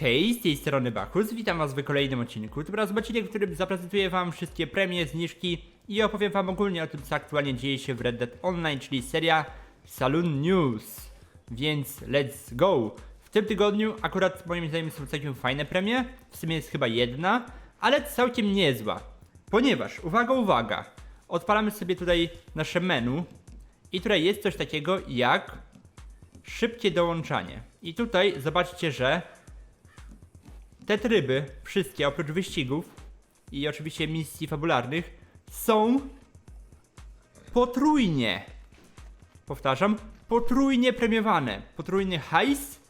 Hej, z tej strony Bachus, witam was w kolejnym odcinku. Tym razem odcinek, w którym zaprezentuję wam wszystkie premie, zniżki i opowiem wam ogólnie o tym, co aktualnie dzieje się w Red Dead Online, czyli seria Saloon News. Więc let's go! W tym tygodniu akurat moim zdaniem są całkiem fajne premie, w sumie jest chyba jedna, ale całkiem niezła. Ponieważ, uwaga, uwaga, odpalamy sobie tutaj nasze menu i tutaj jest coś takiego jak szybkie dołączanie. I tutaj zobaczcie, że te tryby, wszystkie oprócz wyścigów i oczywiście misji fabularnych, są potrójnie. Powtarzam, potrójnie premiowane. Potrójny hajs,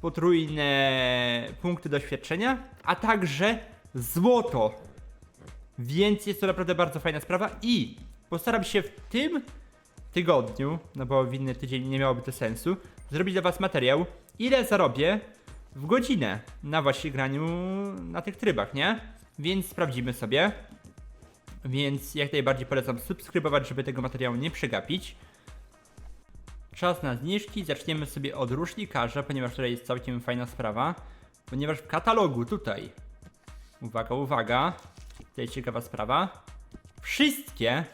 potrójne punkty doświadczenia, a także złoto. Więc jest to naprawdę bardzo fajna sprawa i postaram się w tym tygodniu, no bo w inny tydzień nie miałoby to sensu, zrobić dla Was materiał, ile zarobię w godzinę na właśnie graniu na tych trybach, nie? Więc sprawdzimy sobie. Więc jak najbardziej polecam subskrybować, żeby tego materiału nie przegapić. Czas na zniżki. Zaczniemy sobie od rusznikarza, ponieważ tutaj jest całkiem fajna sprawa. Ponieważ w katalogu tutaj, uwaga, uwaga, tutaj ciekawa sprawa, wszystkie,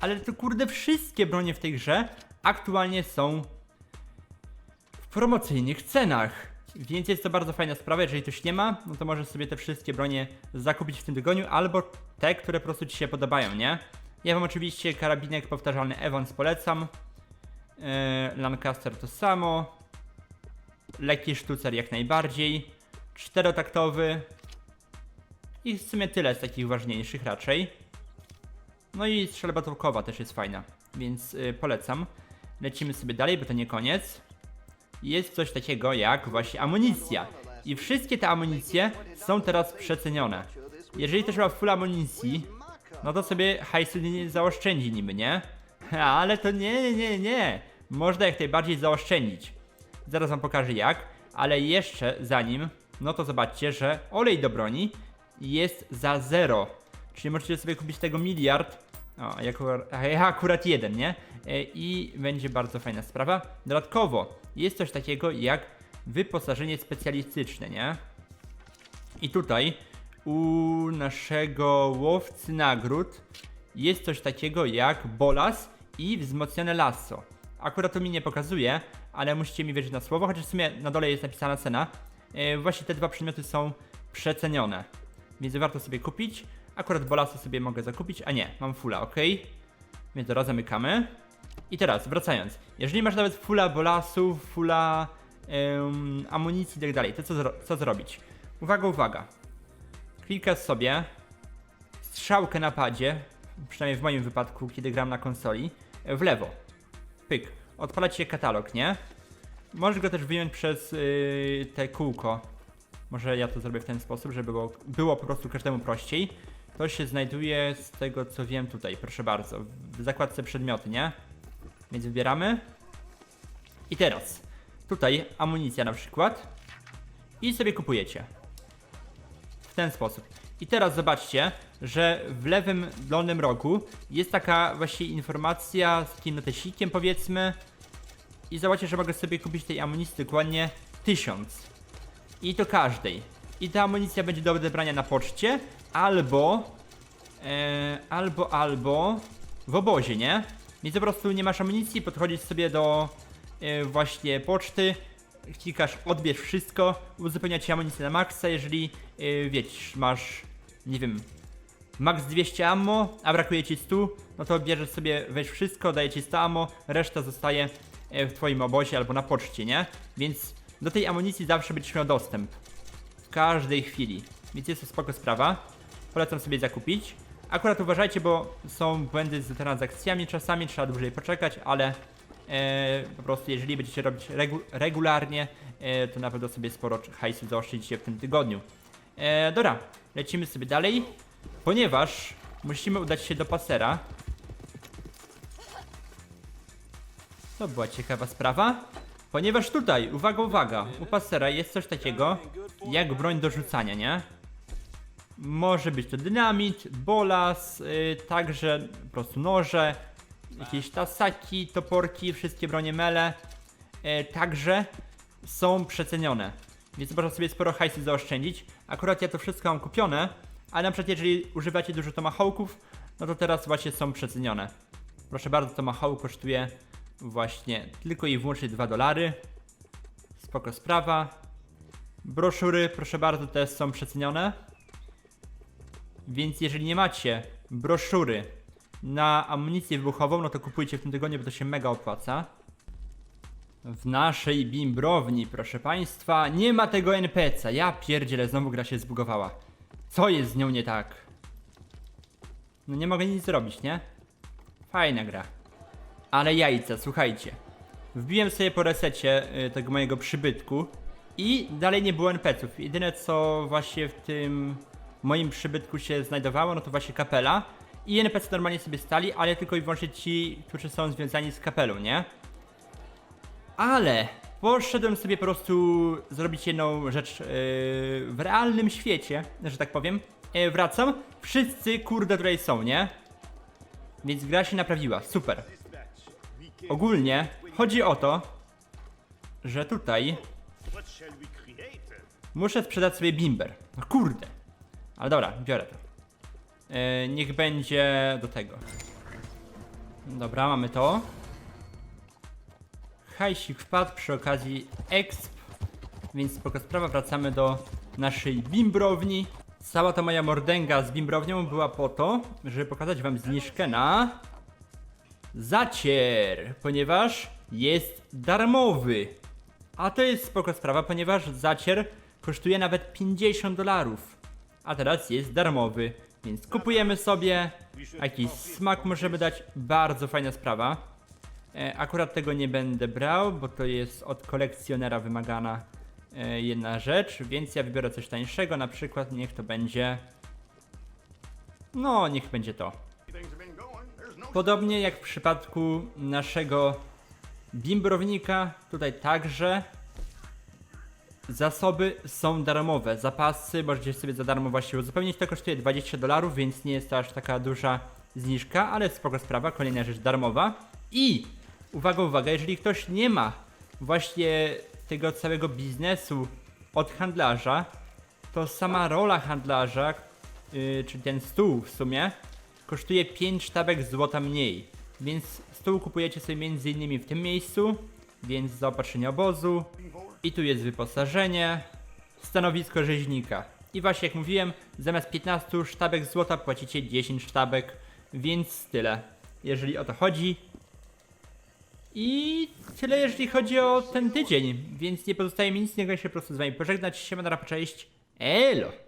ale to kurde wszystkie bronie w tej grze aktualnie są w promocyjnych cenach. Więc jest to bardzo fajna sprawa, jeżeli ktoś nie ma, no to możesz sobie te wszystkie bronie zakupić w tym tygodniu, albo te, które po prostu Ci się podobają, nie? Ja Wam oczywiście karabinek powtarzalny Evans polecam, yy, Lancaster to samo, lekki sztucer jak najbardziej, czterotaktowy i w sumie tyle z takich ważniejszych raczej. No i strzelba tołkowa też jest fajna, więc yy, polecam. Lecimy sobie dalej, bo to nie koniec jest coś takiego jak właśnie amunicja. I wszystkie te amunicje są teraz przecenione. Jeżeli ktoś ma full amunicji, no to sobie hajsu nie zaoszczędzi niby, nie? Ale to nie, nie, nie. Można jak najbardziej zaoszczędzić. Zaraz wam pokażę jak, ale jeszcze zanim, no to zobaczcie, że olej do broni jest za zero. Czyli możecie sobie kupić tego miliard. O, jako, a ja akurat jeden, nie? E, I będzie bardzo fajna sprawa. Dodatkowo jest coś takiego jak wyposażenie specjalistyczne, nie? I tutaj u naszego łowcy nagród jest coś takiego jak bolas i wzmocnione lasso. Akurat to mi nie pokazuje, ale musicie mi wierzyć na słowo, chociaż w sumie na dole jest napisana cena. E, właśnie te dwa przedmioty są przecenione, więc warto sobie kupić. Akurat bolasa sobie mogę zakupić, a nie, mam fulla, ok? Więc teraz zamykamy. I teraz, wracając, jeżeli masz nawet fulla bolasów, fulla em, amunicji i tak dalej, to co, co zrobić? Uwaga, uwaga. Klikasz sobie strzałkę na padzie, przynajmniej w moim wypadku, kiedy gram na konsoli, w lewo. Pyk. Odpala się katalog, nie? Możesz go też wyjąć przez yy, te kółko. Może ja to zrobię w ten sposób, żeby było, było po prostu każdemu prościej. To się znajduje z tego co wiem tutaj, proszę bardzo, w zakładce przedmioty, nie? Więc wybieramy. I teraz, tutaj amunicja na przykład. I sobie kupujecie. W ten sposób. I teraz zobaczcie, że w lewym dolnym rogu jest taka właśnie informacja z takim notesikiem powiedzmy. I zobaczcie, że mogę sobie kupić tej amunicji dokładnie 1000. I to każdej. I ta amunicja będzie do odebrania na poczcie, albo, e, albo, albo w obozie, nie? Więc po prostu nie masz amunicji, podchodzisz sobie do e, właśnie poczty, klikasz odbierz wszystko, uzupełnia ci amunicję na maksa, jeżeli e, wiesz, masz, nie wiem, max 200 ammo, a brakuje ci 100, no to bierzesz sobie, weź wszystko, daje ci 100 ammo, reszta zostaje e, w twoim obozie albo na poczcie, nie? Więc do tej amunicji zawsze będziesz miał dostęp. W każdej chwili. Więc jest to spoko sprawa. Polecam sobie zakupić. Akurat uważajcie, bo są błędy z transakcjami czasami, trzeba dłużej poczekać, ale e, po prostu jeżeli będziecie robić regu regularnie, e, to na pewno sobie sporo hajsu zaoszczędzicie w tym tygodniu. E, dobra, lecimy sobie dalej, ponieważ musimy udać się do pasera. To była ciekawa sprawa. Ponieważ tutaj, uwaga, uwaga, u pasera jest coś takiego jak broń do rzucania, nie? Może być to dynamit, bolas, yy, także po prostu noże, jakieś tasaki, toporki, wszystkie bronie mele, yy, także są przecenione. więc można sobie sporo hajsu zaoszczędzić. Akurat ja to wszystko mam kupione, ale na przykład jeżeli używacie dużo tomahawków, no to teraz właśnie są przecenione. Proszę bardzo, tomahawk kosztuje właśnie tylko i wyłącznie 2 dolary. Spoko sprawa. Broszury, proszę bardzo, też są przecenione. Więc jeżeli nie macie broszury na amunicję wybuchową, no to kupujcie w tym tygodniu, bo to się mega opłaca. W naszej bimbrowni, proszę państwa, nie ma tego NPC-a. Ja pierdzielę, znowu gra się zbugowała. Co jest z nią nie tak? No nie mogę nic zrobić, nie? Fajna gra. Ale jajca, słuchajcie. Wbiłem sobie po resecie y, tego mojego przybytku i dalej nie było NPC-ów. Jedyne co właśnie w tym moim przybytku się znajdowało, no to właśnie kapela. I NPC normalnie sobie stali, ale tylko i wyłącznie ci, którzy są związani z kapelą, nie? Ale poszedłem sobie po prostu zrobić jedną rzecz yy, w realnym świecie, że tak powiem. Yy, wracam, wszyscy kurde tutaj są, nie? Więc gra się naprawiła, super. Ogólnie chodzi o to, że tutaj muszę sprzedać sobie bimber. No kurde. Ale dobra, biorę to. Yy, niech będzie do tego. Dobra, mamy to. Hajsik wpadł przy okazji exp, więc spoko sprawa, wracamy do naszej bimbrowni. Cała ta moja mordęga z bimbrownią była po to, żeby pokazać wam zniżkę na zacier, ponieważ jest darmowy. A to jest spoko sprawa, ponieważ zacier kosztuje nawet 50 dolarów, a teraz jest darmowy, więc kupujemy sobie, jakiś smak możemy dać, bardzo fajna sprawa. E, Akurat tego nie będę brał, bo to jest od kolekcjonera wymagana e, jedna rzecz, więc ja wybiorę coś tańszego, na przykład niech to będzie... No, niech będzie to. Podobnie jak w przypadku naszego bimbrownika, tutaj także zasoby są darmowe. Zapasy możecie sobie za darmo właśnie uzupełnić. To kosztuje 20 dolarów, więc nie jest to aż taka duża zniżka, ale spoko sprawa. Kolejna rzecz darmowa. I uwaga, uwaga, jeżeli ktoś nie ma właśnie tego całego biznesu od handlarza, to sama rola handlarza, yy, czyli ten stół w sumie, kosztuje 5 sztabek złota mniej. Więc stół kupujecie sobie między innymi w tym miejscu, więc zaopatrzenie obozu. I tu jest wyposażenie, stanowisko rzeźnika. I właśnie jak mówiłem, zamiast 15 sztabek złota płacicie 10 sztabek, więc tyle, jeżeli o to chodzi. I tyle, jeżeli chodzi o ten tydzień, więc nie pozostaje mi nic innego, się po prostu z wami pożegnać. Siema, na cześć, elo!